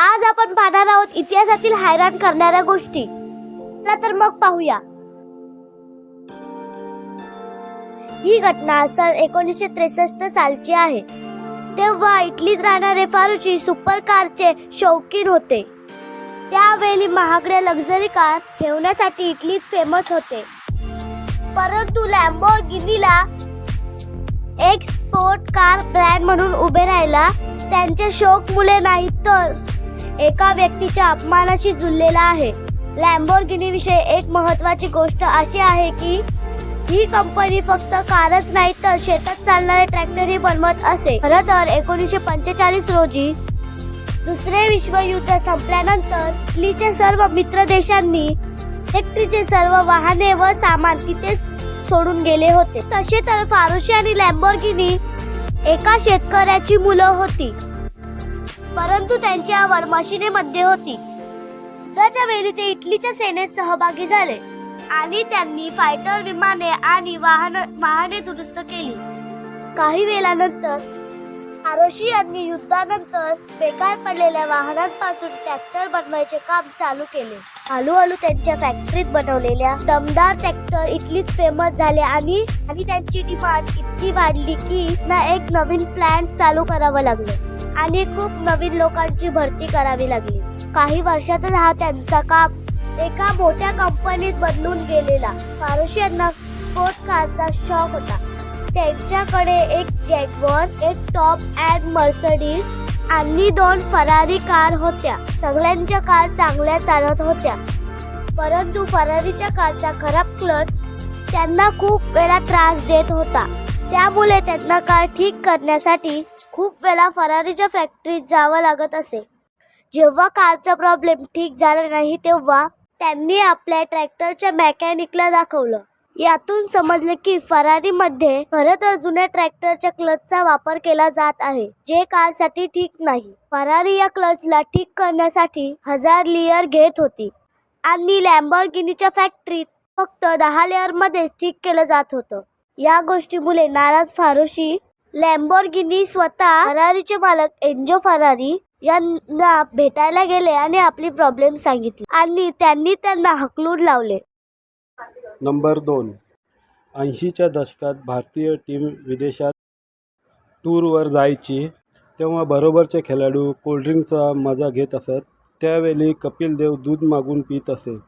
आज आपण पाहणार आहोत इतिहासातील हैराण करणाऱ्या गोष्टी. चला तर मग पाहूया. ही घटना सन एकोणीसशे त्रेसष्ट सालची आहे. तेव्हा इटलीत राहणारे फारुची सुपर कारचे शौकीन होते. त्यावेळी महागड्या लक्झरी कार ठेवण्यासाठी इटलीत फेमस होते. परंतु लॅम्बोगिनीला एक स्पोर्ट कार ब्रँड म्हणून उभे राहिला त्यांचे शोक मुले नाहीत तर. एका व्यक्तीच्या अपमानाशी जुळलेला आहे. लॅम्बोर्गिनी विषयी एक महत्वाची गोष्ट अशी आहे की ही कंपनी फक्त कारच नाही तर शेतात चालणारे ट्रॅक्टरही बनवत असे. खरं तर एकोणीसशे पंचेचाळीस रोजी दुसरे विश्वयुद्ध संपल्यानंतर इटलीचे सर्व मित्र देशांनी इलेक्ट्रिकचे सर्व वाहने व सामान तिथेच सोडून गेले होते. तसे तर फारुशी आणि लॅम्बोर्गिनी एका शेतकऱ्याची मुलं होती. परंतु त्यांच्यावर मशिनेमध्ये होती. युद्धाच्या वेळी ते इटलीच्या सेनेत सहभागी झाले आणि त्यांनी फायटर विमाने आणि वाहन वाहने दुरुस्त केली. काही वेळानंतर आरोशी यांनी युद्धानंतर बेकार पडलेल्या वाहनांपासून ट्रॅक्टर बनवायचे काम चालू केले. हळूहळू त्यांच्या फॅक्टरीत बनवलेल्या दमदार ट्रॅक्टर इटलीत फेमस झाले आणि आणि त्यांची डिमांड इतकी वाढली की ना एक नवीन प्लॅन्ट चालू करावं लागलं. आणि खूप नवीन लोकांची भरती करावी लागली. काही वर्षातच हा त्यांचा काम एका मोठ्या कंपनीत बदलून गेलेला. फारुशी यांना स्पोर्ट कारचा शौक होता. त्यांच्याकडे एक जॅगवॉन एक टॉप अँड मर्सडीज आणि दोन फरारी कार होत्या. सगळ्यांच्या कार चांगल्या चालत होत्या. परंतु फरारीच्या कारचा खराब क्लच त्यांना खूप वेळा त्रास देत होता. त्यामुळे त्यांना कार ठीक करण्यासाठी खूप वेळा फरारीच्या फॅक्टरीत जावं लागत असे. जेव्हा कारचा प्रॉब्लेम ठीक झाला नाही तेव्हा त्यांनी आपल्या ट्रॅक्टरच्या मेकॅनिकला दाखवलं. यातून समजले की फरारीमध्ये खरं तर जुन्या ट्रॅक्टरच्या क्लचचा वापर केला जात आहे जे कारसाठी ठीक नाही. फरारी या क्लचला ठीक करण्यासाठी हजार लेअर घेत होती आणि लॅम्बॉर्गिनीच्या फॅक्टरीत फक्त दहा लेअरमध्येच ठीक केलं जात होतं. या गोष्टीमुळे नाराज फारोशी. लॅम्बोर्गिनी स्वतः फरारीचे मालक एन्जो फरारी यांना भेटायला गेले आणि आपली प्रॉब्लेम सांगितली. आणि त्यांनी त्यांना हकलून लावले. नंबर दोन. ऐंशीच्या दशकात भारतीय टीम विदेशात टूरवर जायची तेव्हा बरोबरचे खेळाडू कोल्ड्रिंकचा मजा घेत असत त्यावेळी कपिल देव दूध मागून पित असे.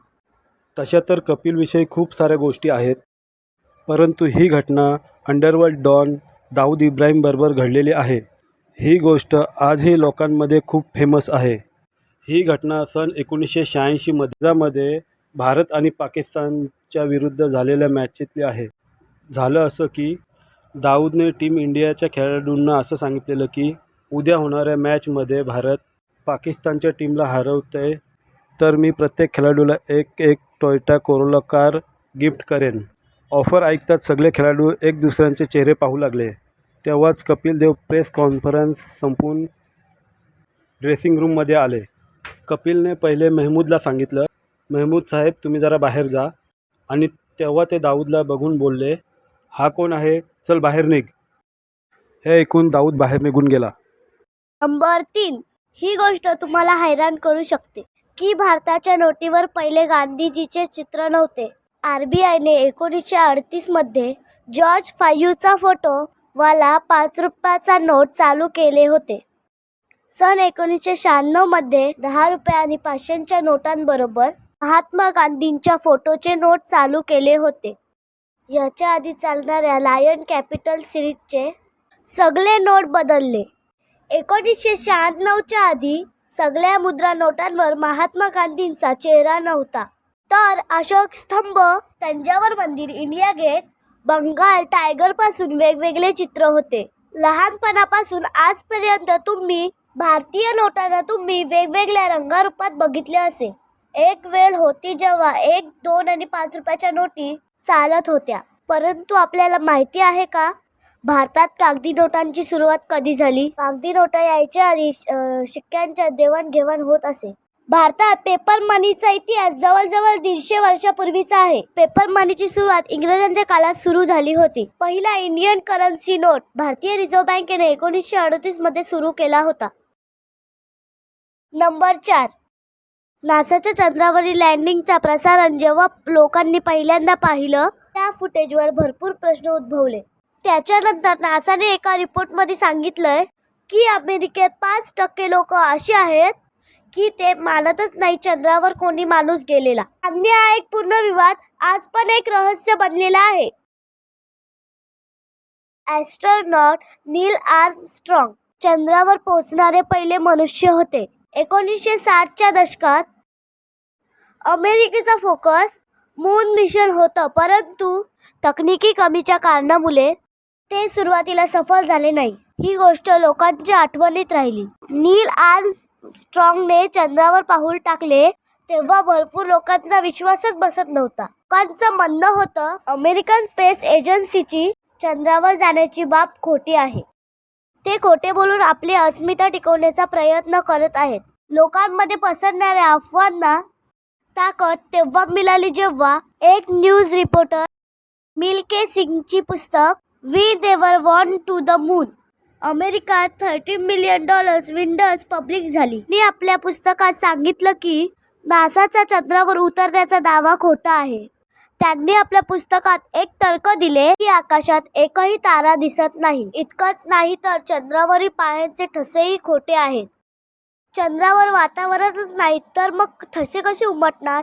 तशा तर कपिलविषयी खूप साऱ्या गोष्टी आहेत. परंतु ही घटना अंडरवर्ल्ड डॉन दाऊद इब्राहिमबरोबर घडलेली आहे. ही गोष्ट आजही लोकांमध्ये खूप फेमस आहे. ही घटना सन एकोणीसशे शहाऐंशीमध्ये मध्यामध्ये भारत आणि पाकिस्तानच्या विरुद्ध झालेल्या मॅचेतली आहे. झालं असं की दाऊदने टीम इंडियाच्या खेळाडूंना असं सांगितलेलं की उद्या होणाऱ्या मॅचमध्ये भारत पाकिस्तानच्या टीमला हरवतं आहे तर मी प्रत्येक खेळाडूला एक एक टोयोटा कोरोला कार गिफ्ट करेन. ऑफर ऐकताच सगळे खेळाडू एक दुसऱ्यांचे चेहरे पाहू लागले. तेव्हाच कपिल देव प्रेस कॉन्फरन्स संपवून ड्रेसिंग रूममध्ये आले. कपिलने पहिले मेहमूदला सांगितलं मेहमूद साहेब तुम्ही जरा बाहेर जा. आणि तेव्हा ते दाऊदला बघून बोलले हा कोण आहे? चल बाहेर निघ. हे ऐकून दाऊद बाहेर निघून गेला. नंबर तीन. ही गोष्ट तुम्हाला हैराण करू शकते की भारताच्या नोटीवर पहिले गांधीजीचे चित्र नव्हते. आर बी आयने एकोणीसशे अडतीसमध्ये जॉर्ज फायूचा फोटो वाला पाच रुपयाचा नोट चालू केले होते. सन एकोणीसशे शहाण्णवमध्ये दहा रुपये आणि पाचशेच्या नोटांबरोबर महात्मा गांधींच्या फोटोचे नोट चालू केले होते. याच्या आधी चालणाऱ्या लायन कॅपिटल सिरीजचे सगळे नोट बदलले. एकोणीसशे शहाण्णवच्या आधी सगळ्या मुद्रा नोटांवर महात्मा गांधींचा चेहरा नव्हता. तर अशोक स्तंभ तंजावर मंदिर इंडिया गेट बंगाल टायगरपासून वेगवेगळे चित्र होते. लहानपणापासून आजपर्यंत तुम्ही भारतीय नोटांना तुम्ही वेगवेगळ्या रंगारूपात बघितले असे. एक वेळ होती जेव्हा एक दोन आणि पाच रुपयाच्या नोटी चालत होत्या. परंतु आपल्याला माहिती आहे का? भारतात कागदी नोटांची सुरुवात कधी झाली? कागदी नोटा यायच्या आधी शिक्क्यांच्या देवाणघेवाण होत असे. भारतात पेपर मनीचा इतिहास जवळजवळ दीडशे वर्षापूर्वीचा आहे. पेपर मनीची सुरुवात इंग्रजांच्या काळात सुरू झाली होती. पहिला इंडियन करन्सी नोट भारतीय रिझर्व्ह बँकेने एकोणीसशे अडतीसमध्ये सुरू केला होता. नंबर चार. नासाच्या चंद्रावरील लँडिंगचा प्रसारण जेव्हा लोकांनी पहिल्यांदा पाहिलं त्या फुटेजवर भरपूर प्रश्न उद्भवले. त्याच्यानंतर नासाने एका रिपोर्टमध्ये सांगितलंय की अमेरिकेत पाच टक्के लोक अशी आहेत की ते मानतच नाही चंद्रावर कोणी माणूस गेलेला. अन्य हा एक पूर्ण विवाद आज पण एक रहस्य बनलेला आहे. ॲस्ट्रॉनॉट नील आर्मस्ट्रॉंग चंद्रावर पोहोचणारे पहिले मनुष्य होते. एकोणीसशे साठच्या दशकात अमेरिकेचा फोकस मून मिशन होतं परंतु तकनिकी कमीच्या कारणामुळे ते सुरुवातीला सफल झाले नाही. ही गोष्ट लोकांच्या आठवणीत राहिली. नील आर्मस्ट्रॉंगने चंद्रावर पाऊल टाकले तेव्हा भरपूर लोकांचा विश्वासच बसत नव्हता. लोकांचं म्हणणं होतं अमेरिकन स्पेस एजन्सीची चंद्रावर जाण्याची बाब खोटी आहे. ते खोटे बोलून आपली अस्मिता टिकवण्याचा प्रयत्न करत आहेत. लोकांमध्ये पसरणाऱ्या अफवांना ताकद तेव्हा मिळाली जेव्हा एक न्यूज रिपोर्टर मिल्के सिंगची पुस्तक we never went to the moon अमेरिकात थर्टी मिलियन डॉलर्स विंडर्स पब्लिक झाली. मी आपल्या पुस्तकात सांगितलं की नासाचा चंद्रावर उतरण्याचा दावा खोटा आहे. त्यांनी आपल्या पुस्तकात एक तर्क दिले की आकाशात एकही तारा दिसत नाही. इतकंच नाही तर चंद्रावरील पायांचे ठसेही खोटे आहेत. चंद्रावर वातावरणच नाही तर मग ठसे कसे उमटणार?